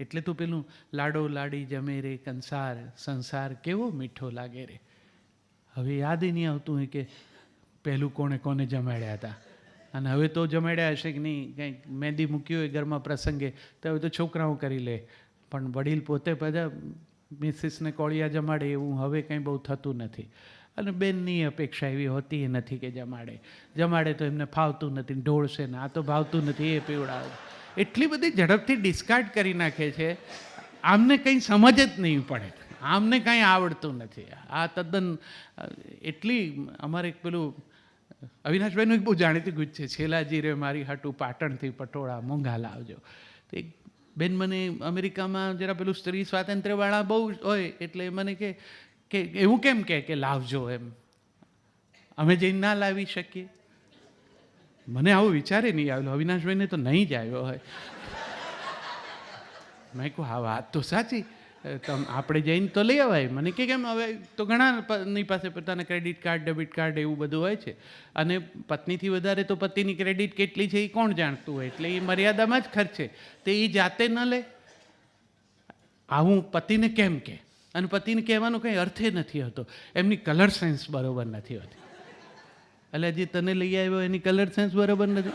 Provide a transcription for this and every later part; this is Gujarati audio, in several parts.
એટલે તો પેલું લાડો, લાડી જમે રે, કંસાર, સંસાર કેવો મીઠો લાગે રે. હવે યાદ નહીં આવતું હોય કે પહેલું કોણે કોને જમાડ્યા હતા. અને હવે તો જમાડ્યા હશે કે નહીં, કંઈક મહેંદી મૂકી હોય ઘરમાં પ્રસંગે, તો હવે તો છોકરાઓ કરી લે. પણ વડીલ પોતે બધા મિસિસને કોળિયા જમાડે એવું હવે કંઈ બહુ થતું નથી. અને બેનની અપેક્ષા એવી હોતી નથી કે જમાડે. જમાડે તો એમને ફાવતું નથી ઢોળશે ને, આ તો ભાવતું નથી, એ પીવડાવે. એટલી બધી ઝડપથી ડિસ્કાર્ડ કરી નાખે છે. આમને કંઈ સમજ જ નહીં પડે. આમને કાંઈ આવડતું નથી. આ તદ્દન એટલી અમારે એક પેલું, અવિનાશભાઈનું એક બહુ જાણીતું ગુજ છે, છેલાજી રે મારી હાટું પાટણથી પટોળા મોંઘા લાવજો. તો એક બેન મને અમેરિકામાં જરા પેલું સ્ત્રી સ્વાતંત્ર્યવાળા બહુ હોય, એટલે મને કે એવું કેમ કે લાવજો એમ. અમે જઈને ના લાવી શકીએ. મને આવો વિચારે નહીં આવેલો અવિનાશભાઈને તો નહીં જ આવ્યો હોય. મેં કહું, હા, વાત તો સાચી. તમ, આપણે જઈને તો લઈ અવાય. મને કે, કેમ, હવે તો ઘણા પ- ની પાસે પોતાના ક્રેડિટ કાર્ડ ડેબિટ કાર્ડ એવું બધું હોય છે. અને પત્નીથી વધારે તો પતિની ક્રેડિટ કેટલી છે એ કોણ જાણતું હોય? એટલે એ મર્યાદામાં જ ખર્ચે. તે એ જાતે ન લે. આવું પતિને કેમ કે? અને પતિને કહેવાનો કંઈ અર્થે નથી હોતો. એમની કલર સેન્સ બરાબર નથી હોતી. એટલે જે તને લઈ આવ્યો એની કલર સેન્સ બરોબર નથી.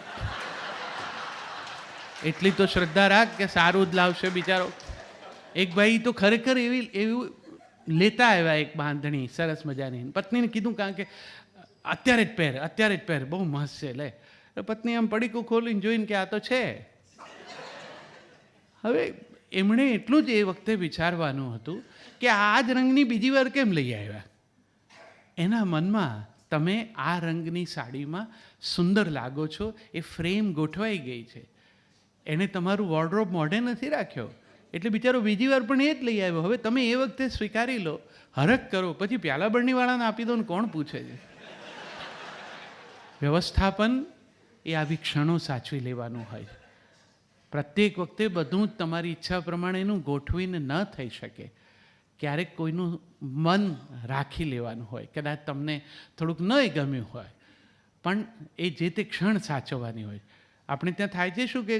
એટલી તો શ્રદ્ધા રાખ કે સારું જ લાવશે બિચારો. એક ભાઈ તો ખરેખર એવી, એવું લેતા આવ્યા એક બાંધણી, સરસ મજાની. પત્નીને કીધું કારણ કે અત્યારે જ પહેર, અત્યારે જ પહેર, બહુ મસ્ત છે, લે. પત્ની આમ પડીકું ખોલીને જોઈને કે આ તો છે. હવે એમણે એટલું જ એ વખતે વિચારવાનું હતું કે આ જ રંગની બીજી વાર કેમ લઈ આવ્યા? એના મનમાં તમે આ રંગની સાડીમાં સુંદર લાગો છો, એ ફ્રેમ ગોઠવાઈ ગઈ છે. એણે તમારું વોર્ડરોબ મોઢે નથી રાખ્યો. એટલે બિચારો બીજી વાર પણ એ જ લઈ આવ્યો. હવે તમે એ વખતે સ્વીકારી લો. હરખ કરો. પછી પ્યાલા બરણીવાળાને આપી દો ને કોણ પૂછે છે? વ્યવસ્થાપન એ આવી ક્ષણો સાચવી લેવાનું હોય. પ્રત્યેક વખતે બધું જ તમારી ઈચ્છા પ્રમાણેનું ગોઠવીને ન થઈ શકે. ક્યારેક કોઈનું મન રાખી લેવાનું હોય, કદાચ તમને થોડુંક નહીં ગમ્યું હોય, પણ એ જે તે ક્ષણ સાચવવાની હોય. આપણે ત્યાં થાય છે શું કે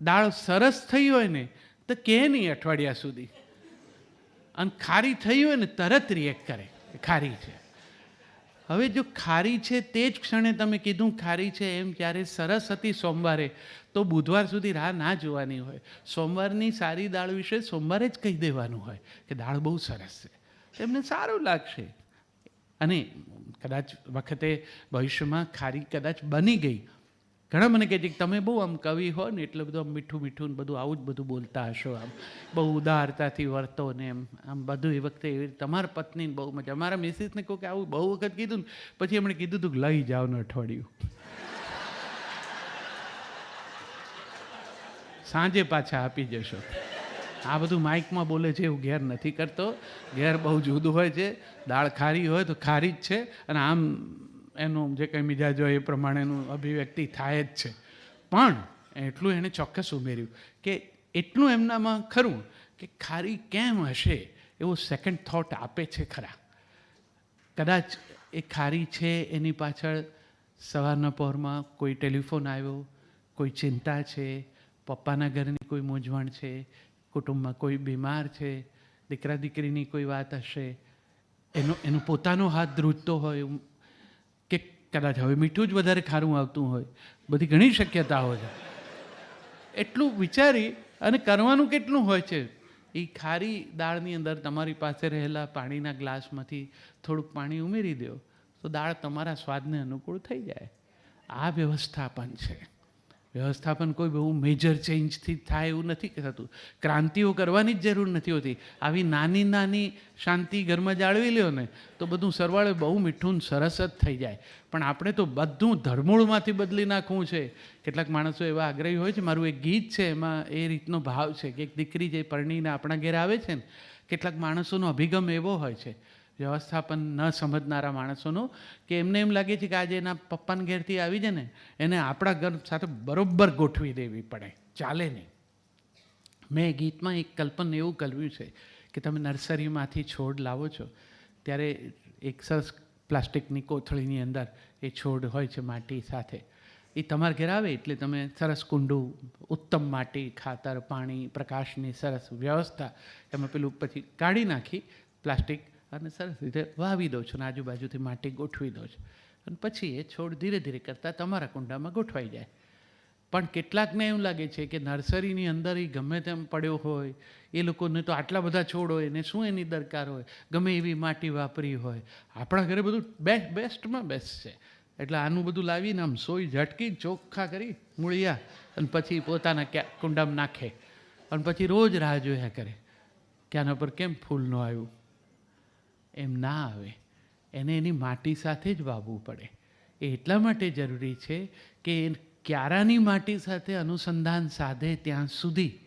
દાળ સરસ થઈ હોય ને, તો કે નહીં અઠવાડિયા સુધી? અને ખારી થઈ હોય ને, તરત રિએક્ટ કરે ખારી છે. હવે જો ખારી છે, તે જ ક્ષણે તમે કીધું ખારી છે, એમ જ્યારે સરસ હતી સોમવારે, તો બુધવાર સુધી રાહ ના જોવાની હોય. સોમવારની સારી દાળ વિશે સોમવારે જ કહી દેવાનું હોય કે દાળ બહુ સરસ છે. એમને સારું લાગશે. અને કદાચ વખતે ભવિષ્યમાં ખારી કદાચ બની ગઈ. ઘણા મને કહે છે કે તમે બહુ આમ કવિ હો ને એટલે બધું આમ મીઠું મીઠું ને બધું આવું જ બધું બોલતા હશો આમ. બહુ ઉદારતાથી વર્તો ને એમ. આમ બધું એ વખતે એવી તમારા પત્નીને બહુ મજા. અમારા મિસિસને કહું કે આવું બહુ વખત કીધું ને, પછી એમણે કીધું હતું લઈ જાઓ અઠવાડિયું. સાંજે પાછા આપી જશો. આ બધું માઇકમાં બોલે છે એવું ઘેર નથી કરતો. ઘેર બહુ જુદું હોય છે. દાળ ખારી હોય તો ખારી જ છે. અને આમ એનું જે કંઈ મિજાજ હોય એ પ્રમાણેનું અભિવ્યક્તિ થાય જ છે. પણ એટલું એણે ચોક્કસ ઉમેર્યું કે એટલું એમનામાં ખરું કે ખારી કેમ હશે એવો સેકન્ડ થોટ આપે છે ખરા. કદાચ એ ખારી છે એની પાછળ સવારના પહોરમાં કોઈ ટેલિફોન આવ્યો, કોઈ ચિંતા છે, પપ્પાના ઘરની કોઈ મૂંઝવણ છે કુટુંબમાં કોઈ બીમાર છે, દીકરા દીકરીની કોઈ વાત હશે, એનો એનો પોતાનો હાથ ધ્રુજતો હોય કે કદાચ હવે મીઠું જ વધારે ખારું આવતું હોય, બધી ઘણી શક્યતાઓ છે. એટલું વિચારી અને કરવાનું કેટલું હોય છે? એ ખારી દાળની અંદર તમારી પાસે રહેલા પાણીના ગ્લાસમાંથી થોડુંક પાણી ઉમેરી દો, તો દાળ તમારા સ્વાદને અનુકૂળ થઈ જાય. આ વ્યવસ્થાપન છે. વ્યવસ્થાપન કોઈ બહુ મેજર ચેન્જથી થાય એવું નથી થતું. ક્રાંતિઓ કરવાની જ જરૂર નથી હોતી. આવી નાની નાની શાંતિ ઘરમાં જાળવી લ્યો ને, તો બધું સરવાળે બહુ મીઠું સરસ જ થઈ જાય. પણ આપણે તો બધું ધરમૂળમાંથી બદલી નાખવું છે. કેટલાક માણસો એવા આગ્રહી હોય છે, મારું એક ગીત છે, એમાં એ રીતનો ભાવ છે કે એક દીકરી જે પરણીને આપણા ઘેર આવે છે ને, કેટલાક માણસોનો અભિગમ એવો હોય છે વ્યવસ્થાપન ન સમજનારા માણસોનું, કે એમને એમ લાગે છે કે આજે એના પપ્પાના ઘેરથી આવી જાય ને, એને આપણા ઘર સાથે બરોબર ગોઠવી દેવી પડે. ચાલે નહીં. મેં ગીતમાં એક કલ્પન એવું કલ્વ્યું છે કે તમે નર્સરીમાંથી છોડ લાવો છો, ત્યારે એક સરસ પ્લાસ્ટિકની કોથળીની અંદર એ છોડ હોય છે માટી સાથે. એ તમારા ઘેર આવે એટલે તમે સરસ કુંડું, ઉત્તમ માટી, ખાતર, પાણી, પ્રકાશની સરસ વ્યવસ્થા એમાં પેલું પછી કાઢી નાખી, પ્લાસ્ટિક અને સરસ રીતે વાવી દો છો અને આજુબાજુથી માટી ગોઠવી દો છો. અને પછી એ છોડ ધીરે ધીરે કરતાં તમારા કુંડામાં ગોઠવાઈ જાય. પણ કેટલાકને એવું લાગે છે કે નર્સરીની અંદર એ ગમે તેમ પડ્યો હોય, એ લોકોને તો આટલા બધા છોડ હોય ને શું એની દરકાર હોય? ગમે એવી માટી વાપરી હોય. આપણા ઘરે બધું બેસ્ટ બેસ્ટમાં બેસ્ટ છે. એટલે આનું બધું લાવીને આમ સોય ઝટકી ચોખ્ખા કરી મૂળિયા અને પછી પોતાના ક્યાં, કુંડામાં નાખે. અને પછી રોજ રાહ જોયા કરે કે આના પર કેમ ફૂલ ન આવ્યું? એમ ના આવે. એને એની માટી સાથે જ વાવવું પડે. એ એટલા માટે જરૂરી છે કે ક્યારાની માટી સાથે અનુસંધાન સાધે ત્યાં સુધી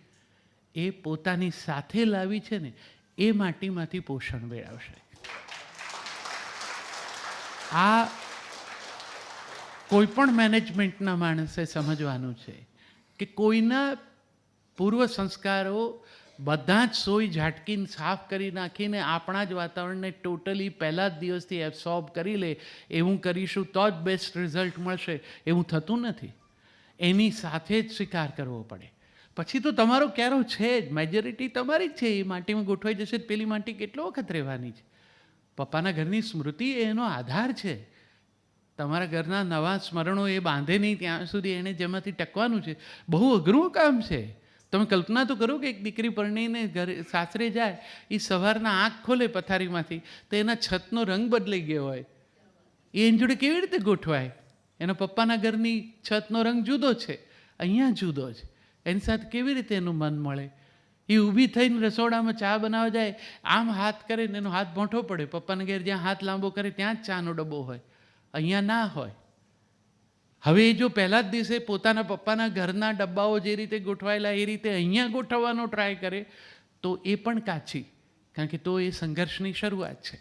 એ પોતાની સાથે લાવી છે ને, એ માટીમાંથી પોષણ મેળવશે. આ કોઈ પણ મેનેજમેન્ટના માણસે સમજવાનું છે કે કોઈના પૂર્વ સંસ્કારો બધા જ સોય ઝાટકીને સાફ કરી નાખીને આપણા જ વાતાવરણને ટોટલી પહેલા જ દિવસથી એબ્સોર્બ કરી લે, એવું કરીશું તો જ બેસ્ટ રિઝલ્ટ મળશે. એવું થતું નથી. એની સાથે જ સ્વીકાર કરવો પડે. પછી તો તમારો ક્યારો છે જ મેજોરિટી તમારી જ છે. એ માટીમાં ગોઠવાઈ જશે પેલી માટી કેટલો વખત રહેવાની છે? પપ્પાના ઘરની સ્મૃતિ એનો આધાર છે. તમારા ઘરના નવા સ્મરણો એ બાંધે નહીં, ત્યાં સુધી એણે જેમાંથી ટકવાનું છે. બહુ અઘરું કામ છે. તમે કલ્પના તો કરો કે એક દીકરી પરણીને ઘરે સાસરે જાય એ સવારના આંખ ખોલે પથારીમાંથી, તો એના છતનો રંગ બદલાઈ ગયો હોય. એ એની જોડે કેવી રીતે ગોઠવાય? એના પપ્પાના ઘરની છતનો રંગ જુદો છે, અહીંયા જુદો છે. એની સાથે કેવી રીતે એનું મન મળે? એ ઊભી થઈને રસોડામાં ચા બનાવવા જાય, આમ હાથ કરે ને એનો હાથ ભોંઠો પડે. પપ્પાના ઘેર જ્યાં હાથ લાંબો કરે ત્યાં જ ચાનો ડબ્બો હોય. અહીંયા ના હોય. હવે જો પહેલા જ દિવસે પોતાના પપ્પાના ઘરના ડબ્બાઓ જે રીતે ગોઠવાયેલા, એ રીતે અહીંયા ગોઠવવાનો ટ્રાય કરે, તો એ પણ કાચી. કારણ કે તો એ સંઘર્ષની શરૂઆત છે.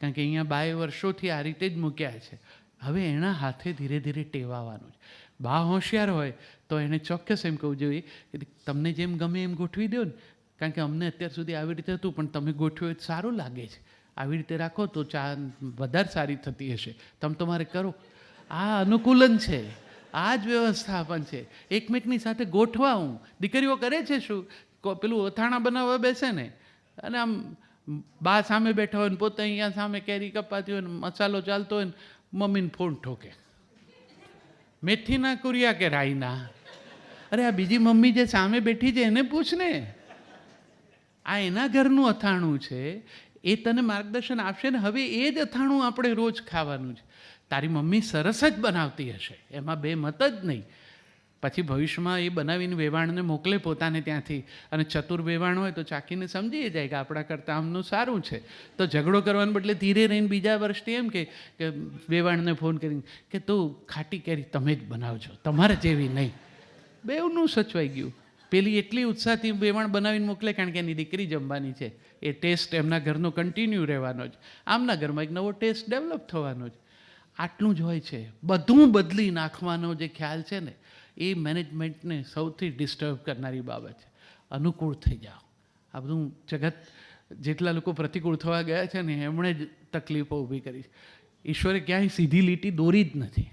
કારણ કે અહીંયા બાય વર્ષોથી આ રીતે જ મૂક્યા છે. હવે એના હાથે ધીરે ધીરે ટેવાવાનું છે. બા હોશિયાર હોય તો એને ચોક્કસ એમ કહું જોઈએ કે તમને જેમ ગમે એમ ગોઠવી દો ને. કારણ કે અમને અત્યાર સુધી આવી રીતે હતું, પણ તમે ગોઠવ્યું સારું લાગે છે. આવી રીતે રાખો તો ચા વધારે સારી થતી હશે. તમે તમારે કરો. આ અનુકૂલન છે, આ જ વ્યવસ્થાપન છે. એકમેકની સાથે ગોઠવા હું દીકરીઓ કરે છે શું? પેલું અથાણા બનાવવા બેસે ને, અને આમ બા સામે બેઠા હોય ને, પોતે અહીંયા સામે કેરી કપાતી હોય ને, મસાલો ચાલતો હોય ને, મમ્મીને ફોન ઠોકે. મેથીના કુરિયા કે રાઈના? અરે આ બીજી મમ્મી જે સામે બેઠી છે એને પૂછ ને. આ એના ઘરનું અથાણું છે, એ તને માર્ગદર્શન આપશે ને, હવે એ જ અથાણું આપણે રોજ ખાવાનું છે. તારી મમ્મી સરસ જ બનાવતી હશે. એમાં બે મત જ નહીં. પછી ભવિષ્યમાં એ બનાવીને વેવાણને મોકલે પોતાને ત્યાંથી. અને ચતુર વેવાણ હોય તો ચાકીને સમજી જાય કે આપણા કરતાં આમનું સારું છે. તો ઝઘડો કરવાને બદલે ધીરે રહીને બીજા વર્ષથી એમ કે વેવાણને ફોન કરીને કે, તું ખાટી કેરી તમે જ બનાવજો. તમારે જેવી નહીં. બેવનું સચવાઈ ગયું. પેલી એટલી ઉત્સાહથી વેવાણ બનાવીને મોકલે કારણ કે એની દીકરી જમવાની છે. એ ટેસ્ટ એમના ઘરનો કન્ટિન્યુ રહેવાનો જ. આમના ઘરમાં એક નવો ટેસ્ટ ડેવલપ થવાનો જ. આટલું જ હોય છે. બધું બદલી નાખવાનો જે ખ્યાલ છે ને, એ મેનેજમેન્ટને સૌથી ડિસ્ટર્બ કરનારી બાબત છે. અનુકૂળ થઈ જાઓ. આ બધું જગત જેટલા લોકો પ્રતિકૂળ થવા ગયા છે ને, એમણે જ તકલીફો ઊભી કરી ઈશ્વરે ક્યાંય સીધી લીટી દોરી જ નથી.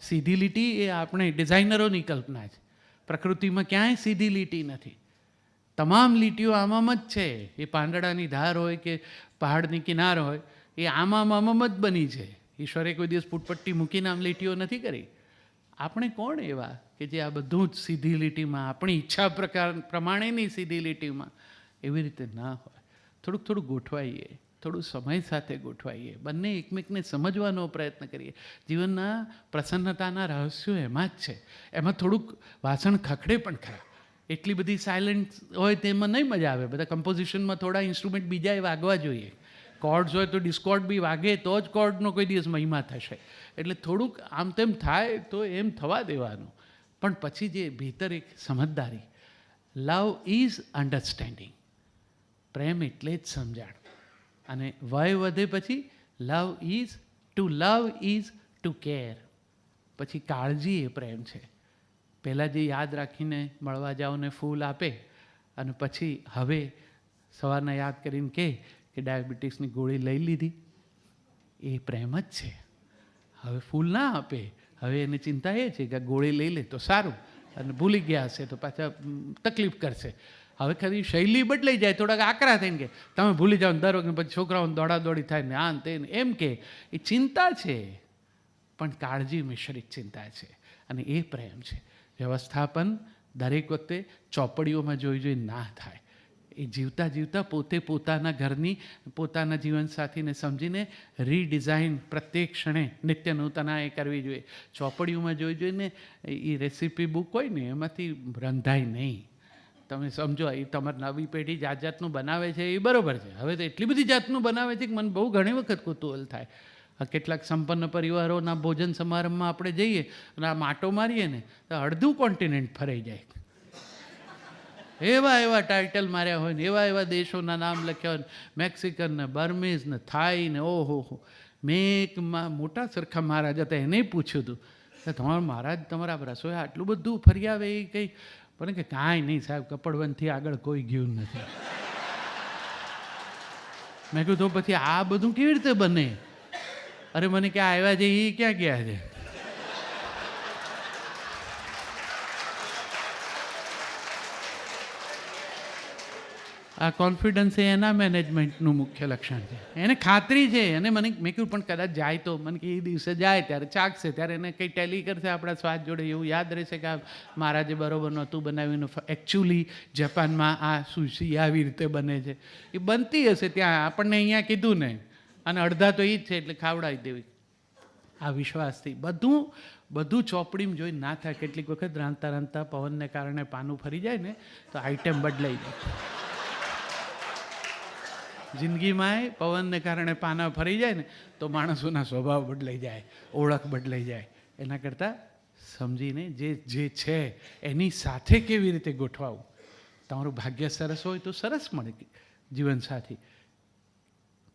સીધી લીટી એ આપણે ડિઝાઇનરોની કલ્પના છે. પ્રકૃતિમાં ક્યાંય સીધી લીટી નથી. તમામ લીટીઓ આમામ જ છે. એ પાંદડાની ધાર હોય કે પહાડની કિનાર હોય, એ આમામ આમામ જ બની છે. ઈશ્વરે કોઈ દિવસ ફૂટપટ્ટી મૂકીને આમ લીટીઓ નથી કરી? આપણે કોણ એવા કે જે આ બધું જ સીધી લીટીમાં, આપણી ઈચ્છા પ્રકાર પ્રમાણેની સીધી લીટીમાં એવી રીતે ના હોય? થોડુંક થોડુંક ગોઠવાઈએ, થોડું સમય સાથે ગોઠવાઈએ, બંને એકમેકને સમજવાનો પ્રયત્ન કરીએ. જીવનના પ્રસન્નતાના રહસ્યો એમાં જ છે. એમાં થોડુંક વાસણ ખખડે પણ ખરા. એટલી બધી સાયલન્ટ હોય તેમાં નહીં મજા આવે. બધા કમ્પોઝિશનમાં થોડા ઇન્સ્ટ્રુમેન્ટ બીજાએ વાગવા જોઈએ. કોર્ડ્સ હોય તો ડિસ્કોર્ડ બી વાગે તો જ કોર્ડનો કોઈ દિવસ મહિમા થશે. એટલે થોડુંક આમ તેમ થાય તો એમ થવા દેવાનું. પણ પછી જે ભીતર એક સમજદારી, લવ ઇઝ અન્ડરસ્ટેન્ડિંગ. પ્રેમ એટલે જ સમજાણ. અને વય વધે પછી love is to love is to care. પછી કાળજી એ પ્રેમ છે. પહેલાં જે યાદ રાખીને મળવા જાઓને ફૂલ આપે અને પછી હવે સવારના યાદ કરીને કહે કે ડાયાબિટીસની ગોળી લઈ લીધી. એ પ્રેમ જ છે. હવે ફૂલ ના આપે. હવે એને ચિંતા એ છે કે ગોળી લઈ લે તો સારું. અને ભૂલી ગયા હશે તો પાછા તકલીફ કરશે. હવે ખરી શૈલી બદલાઈ જાય. થોડાક આકરા થઈને કે તમે ભૂલી જાઓ દર વખતે પછી છોકરાઓને દોડાદોડી થાય ને આ તે એમ કે એ ચિંતા છે. પણ કાળજી મિશ્રિત ચિંતા છે. અને એ પ્રેમ છે. વ્યવસ્થાપન દરેક વખતે ચોપડીઓમાં જોઈ જોઈ ના થાય. એ જીવતા જીવતા પોતે પોતાના ઘરની, પોતાના જીવનસાથીને સમજીને રીડિઝાઇન પ્રત્યેક ક્ષણે નિત્ય નૂતના એ કરવી જોઈએ. ચોપડીઓમાં જોઈ જોઈને એ રેસીપી બુક હોય ને, એમાંથી રંધાય નહીં. તમે સમજો, એ તમારી નવી પેઢી જાત જાતનું બનાવે છે, એ બરાબર છે. હવે તો એટલી બધી જાતનું બનાવે છે કે મને બહુ ઘણી વખત કુતૂહલ થાય. કેટલાક સંપન્ન પરિવારોના ભોજન સમારંભમાં આપણે જઈએ અને આ માટો મારીએ ને, તો અડધું કોન્ટિનેન્ટ ફરાઈ જાય. એવા એવા ટાઇટલ માર્યા હોય ને, એવા એવા દેશોના નામ લખ્યા હોય ને મેક્સિકન ને બર્મીઝ ને થાઈ ને, ઓહો હો. મેં એક મોટા સરખા મહારાજ હતા, એને પૂછ્યું હતું. કે તમારા મહારાજ, તમારા રસોઈ આટલું બધું ફરી આવે એ કંઈ? પણ કે કાંઈ નહીં સાહેબ કપડવનથી આગળ કોઈ ગયું નથી. મેં કીધું તો પછી આ બધું કેવી રીતે બને? અરે મને કે આવ્યા છે, એ ક્યાં ગયા છે? આ કોન્ફિડન્સ એ એના મેનેજમેન્ટનું મુખ્ય લક્ષણ છે. એને ખાતરી છે. અને મને મેં કહ્યું પણ કદાચ જાય તો મને કે એ દિવસે જાય, ત્યારે ચાકશે ત્યારે એને કંઈ ટેલી કરશે આપણા સ્વાદ જોડે એવું યાદ રહેશે કે આ મહારાજે બરોબર નહોતું બનાવ્યું. એકચ્યુઅલી જાપાનમાં આ સુશી આવી રીતે બને છે. એ બનતી હશે ત્યાં. આપણને અહીંયા કીધું ને. અને અડધા તો એ જ છે, એટલે ખાવડાવી દેવી. આ વિશ્વાસથી. બધું બધું ચોપડીમાં જોઈ ના થાય. કેટલીક વખત રાંધતા રાંધતા પવનને કારણે પાનું ફરી જાય ને, તો આઈટમ બદલાઈ જાય. જિંદગીમાંય પવનને કારણે પાના ફરી જાય ને, તો માણસોના સ્વભાવ બદલાઈ જાય, ઓળખ બદલાઈ જાય. એના કરતાં સમજીને જે જે છે, એની સાથે કેવી રીતે ગોઠવાવું? તમારું ભાગ્ય સરસ હોય તો સરસ મળે જીવનસાથી.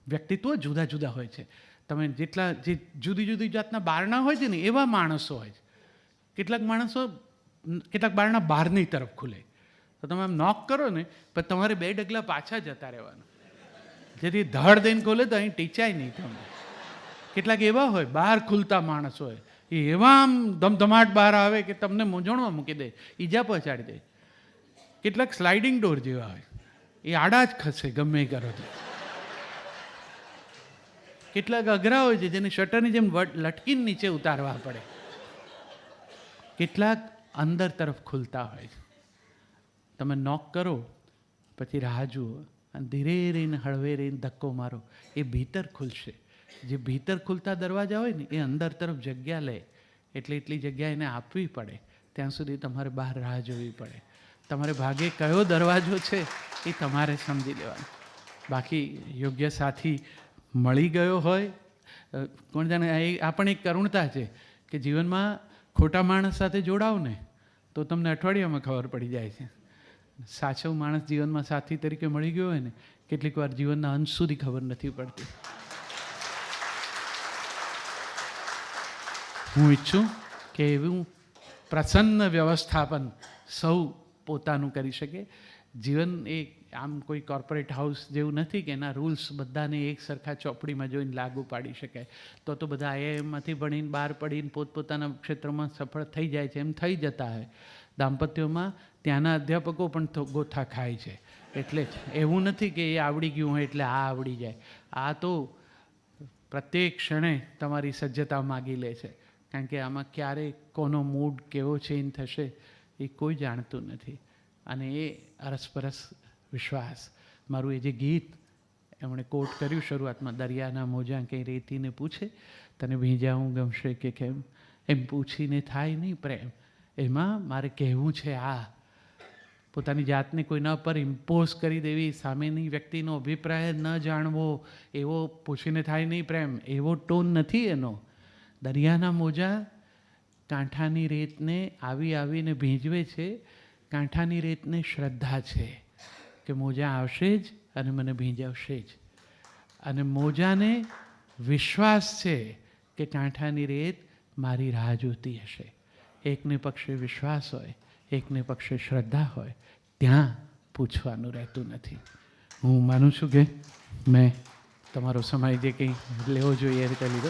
વ્યક્તિત્વ જુદા જુદા હોય છે. તમે જેટલા, જે જુદી જુદી જાતના બારણા હોય છે ને, એવા માણસો હોય છે. કેટલાક માણસો, કેટલાક બારણા બહારની તરફ ખુલે. તો તમે આમ નોક કરો ને, પણ તમારે બે ડગલા પાછા જતા રહેવાનું. જેથી ધડ દઈને ખોલે તો અહીં ટીચાય નહીં તમને કેટલાક એવા હોય, બહાર ખુલતા માણસ હોય. એ એવા આમ ધમધમાટ બહાર આવે કે તમને મૂંઝવણમાં મૂકી દે, ઈજા પહોંચાડી દે. કેટલાક સ્લાઇડિંગ ડોર જેવા હોય. એ આડા જ ખસે, ગમે કરો તો. કેટલાક અઘરા હોય છે, જેને શટરની જેમ લટકીને નીચે ઉતારવા પડે. કેટલાક અંદર તરફ ખુલતા હોય છે. તમે નોક કરો, પછી રાહ જુઓ. અને ધીરે રહીને હળવે રહીને ધક્કો મારો. એ ભીતર ખુલશે. જે ભીતર ખુલતા દરવાજા હોય ને, એ અંદર તરફ જગ્યા લે. એટલે એટલી જગ્યા એને આપવી પડે. ત્યાં સુધી તમારે બહાર રાહ જોવી પડે. તમારે ભાગે કયો દરવાજો છે, એ તમારે સમજી લેવાનો. બાકી યોગ્ય સાથી મળી ગયો હોય કોણ જાણે એ- આ પણ એક કરુણતા છે કે જીવનમાં ખોટા માણસ સાથે જોડાવ ને તો તમને અઠવાડિયામાં ખબર પડી જાય છે. સાચો માણસ જીવનમાં સાથી તરીકે મળી ગયો હોય ને, કેટલીક વાર જીવનના અંત સુધી ખબર નથી પડતી. હું ઈચ્છું કે એવું પ્રસન્ન વ્યવસ્થાપન સૌ પોતાનું કરી શકે. જીવન એ આમ કોઈ કોર્પોરેટ હાઉસ જેવું નથી કે એના રૂલ્સ બધાને એક સરખા ચોપડીમાં જોઈને લાગુ પાડી શકાય. તો તો બધા આઈઆઈએમમાંથી ભણીને બહાર પડીને પોતપોતાના ક્ષેત્રમાં સફળ થઈ જાય છે, એમ થઈ જતા હોય. દાંપત્યોમાં ત્યાંના અધ્યાપકો પણ ગોથા ખાય છે. એટલે જ, એવું નથી કે એ આવડી ગયું હોય એટલે આ આવડી જાય. આ તો પ્રત્યેક ક્ષણે તમારી સજ્જતા માગી લે છે. કારણ કે આમાં ક્યારે કોનો મૂડ કેવો ચેન્જ થશે એ કોઈ જાણતું નથી. અને એ અરસપરસ વિશ્વાસ. મારું એ જે ગીત એમણે કોટ કર્યું શરૂઆતમાં, દરિયાના મોજા કંઈ રેતીને પૂછે? તને ભીંજાવું ગમશે કે કેમ? એમ પૂછીને થાય નહીં પ્રેમ. એમાં મારે કહેવું છે આ. પોતાની જાતને કોઈના પર ઇમ્પોઝ કરી દેવી, સામેની વ્યક્તિનો અભિપ્રાય ન જાણવો, એવો પૂછીને થાય નહીં પ્રેમ, એવો ટોન નથી એનો. દરિયાના મોજા કાંઠાની રેતને આવી આવીને ભીંજવે છે, કાંઠાની રેતને શ્રદ્ધા છે કે મોજા આવશે જ અને મને ભીંજાવશે જ. અને મોજાને વિશ્વાસ છે કે કાંઠાની રેત મારી રાહ જોતી હશે. એકને પક્ષે વિશ્વાસ હોય, એકને પક્ષે શ્રદ્ધા હોય, ત્યાં પૂછવાનું રહેતું નથી. હું માનું છું કે મેં તમારો સમય જે કંઈ લેવો જોઈએ એ રીતે લીધો.